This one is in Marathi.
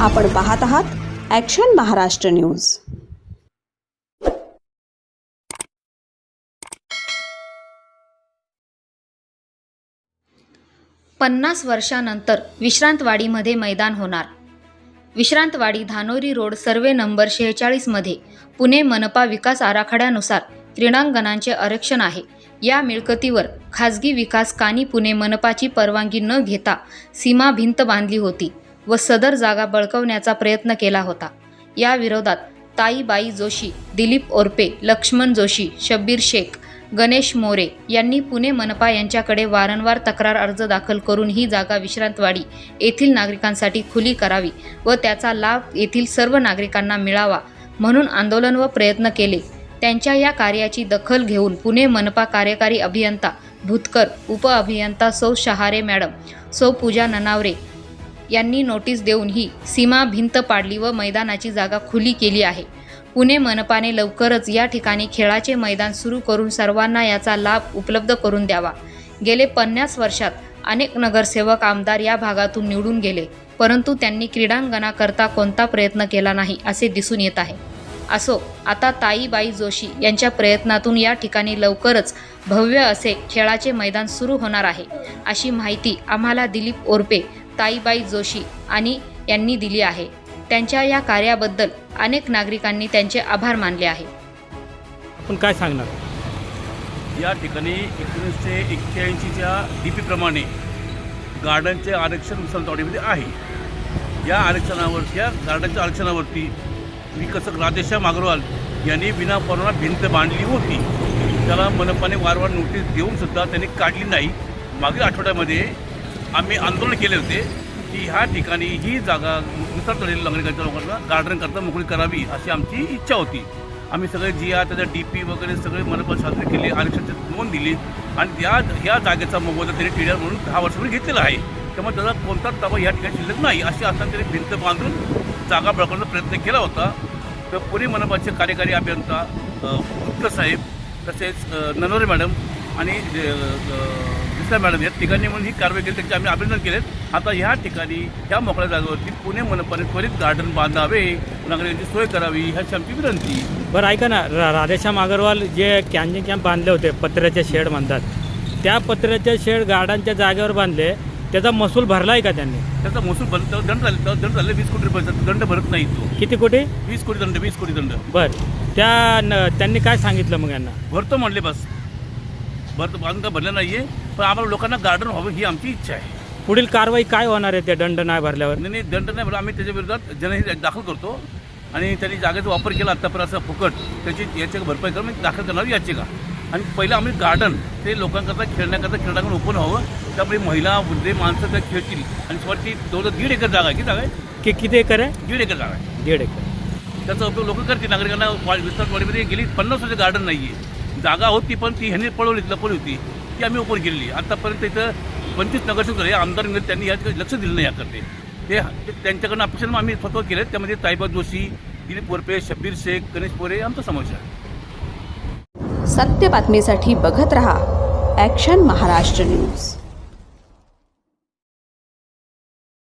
आपण पाहत आहात ॲक्शन महाराष्ट्र न्यूज पन्नास वर्षानंतर विश्रांतवाडीमध्ये मैदान होणार. Vishrantwadi Dhanori road survey number शेहेचाळीसमध्ये Pune मनपा विकास आराखड्यानुसार क्रीडांगणांचे आरक्षण आहे. या मिळकतीवर खाजगी विकास कानी पुणे मनपाची परवानगी न घेता सीमा भिंत बांधली होती. व सदर जागा बळकवण्याचा प्रयत्न केला होता. या विरोधात ताईबाई जोशी दिलीप ओरपे लक्ष्मण जोशी शब्बीर शेख गणेश मोरे यांनी पुणे मनपा यांच्याकडे वारंवार तक्रार अर्ज दाखल करून ही जागा विश्रांतवाडी येथील नागरिकांसाठी खुली करावी व त्याचा लाभ येथील सर्व नागरिकांना मिळावा म्हणून आंदोलन व प्रयत्न केले. त्यांच्या या कार्याची दखल घेऊन पुणे मनपा कार्यकारी अभियंता भूतकर उपअभियंता सौ शहारे मॅडम सौ पूजा ननावरे यांनी नोटीस देऊन ही सीमा भिंत पाडली व मैदानाची जागा खुली केली आहे. पुणे मनपाने लवकरच या ठिकाणी खेळाचे मैदान सुरू करून सर्वांना याचा लाभ उपलब्ध करून द्यावा. गेले पन्नास वर्षात अनेक नगरसेवक आमदार या भागातून निवडून गेले परंतु त्यांनी क्रीडांगणाकरता कोणता प्रयत्न केला नाही असे दिसून येत आहे. असो आता ताईबाई जोशी यांच्या प्रयत्नातून या ठिकाणी लवकरच भव्य असे खेळाचे मैदान सुरू होणार आहे अशी माहिती आम्हाला दिलीप ओरपे ताईबाई जोशी आणि यांनी दिली आहे. त्यांच्या या कार्याबद्दल अनेक नागरिकांनी त्यांचे आभार मानले आहे. आपण काय सांगणार? या ठिकाणी एकोणीसशे एक्क्याऐंशीच्या डी पीप्रमाणे गार्डनचे आरक्षण विसंतवाडीमध्ये आहे. या आरक्षणावर या गार्डनच्या आरक्षणावरती विकसक राधेश्याम अग्रवाल यांनी विना परवाना भिंत बांधली होती. त्याला मनपाने वारंवार नोटीस देऊन सुद्धा त्यांनी काढली नाही. मागील आठवड्यामध्ये आम्ही आंदोलन केले होते की ह्या ठिकाणी ही जागा विसरतलेल्या नागरिकांच्या लोकांना गार्डन करता मोकळी करावी अशी आमची इच्छा होती. आम्ही सगळे जी आर त्याच्या डी पी वगैरे सगळे मनपा साजरे केले आरक्षणाची नोंद दिली आणि या या जागेचा मोबदला त्यांनी टी म्हणून दहा वर्षापूर्वी घेतलेला आहे. त्यामुळे त्याचा कोणताच ताबा या ठिकाणी शिल्लक नाही अशी असताना त्यांनी भिंत बांधून जागा बळकवण्याचा प्रयत्न केला होता. तर पुणे मनपाचे कार्यकारी अभियंता गुप्त साहेब तसेच ननोरे ननवरे मॅडम आणि दुसऱ्या मॅडम या तिघांनी म्हणून ही कारवाई केली त्याचे आम्ही अभिनंदन केलेत आता ह्या ठिकाणी ह्या मोकळ्या जागेवरती पुणे मनपाने त्वरित गार्डन बांधावे नागरिकांची सोय करावी ह्याची आमची विनंती. बरं ऐका ना रा राधेश्याम अगरवाल जे कॅन्जिंग कॅम्प बांधले होते पत्र्याचे शेड म्हणतात. त्या पत्र्याचे शेड गार्डनच्या जागेवर बांधले त्याचा महसूल भरला आहे का त्यांनी? त्याचा महसूल बंद दंड झाले दंड झाले वीस कोटी रुपयाचा दंड भरत नाही तो. किती कोटी? वीस कोटी दंड वीस कोटी दंड. बरं त्या न त्यांनी काय सांगितलं मग यांना? भरतो म्हणले बस. भरतो बांधून काय भरलं नाही आहे पण आम्हाला लोकांना गार्डन व्हावं ही आमची इच्छा आहे. पुढील कारवाई काय होणार आहे त्या दंड नाही भरल्यावर? नाही नाही, दंड नाही भरला. आम्ही त्याच्या विरोधात जनहित दाखल करतो आणि त्यांनी जागेचा वापर केला. आत्तापर्यंत असा फुकट त्याची याची भरपाई करून आम्ही दाखल करणार याचिका. आणि पहिलं आम्ही गार्डन ते लोकांकरता खेळण्याकरता क्रीडांगण ओपन व्हावं. त्यामुळे महिला वृद्ध माणसं त्या खेळतील. आणि स्वतःची जवळ दीड एकर जागा आहे. किती जागा आहे? की किती एकर आहे? दीड एकर जागा आहे. दीड एकर. त्याचा उपयोग लोक करतील. नागरिकांना वा- विस्तारवाडीमध्ये गेली. पन्नास वर्ष गार्डन नाही आहे जागा होती पण ती ह्यांनी पळवली लपवली होती. ती आम्ही ओपन केलेली आतापर्यंत इथं पंचवीस नगरसेवक झाले. आमदार त्यांनी याकडे लक्ष दिलं नाही याकडे. ते त्यांच्याकडनं अपेक्षा आम्ही फतवा केले त्यामध्ये ताईबा जोशी दिलीप वरपे शब्बीर शेख गणेश पोरे आमचा समावेश आहे. सत्य बातमीसाठी बघत रहा ॲक्शन महाराष्ट्र न्यूज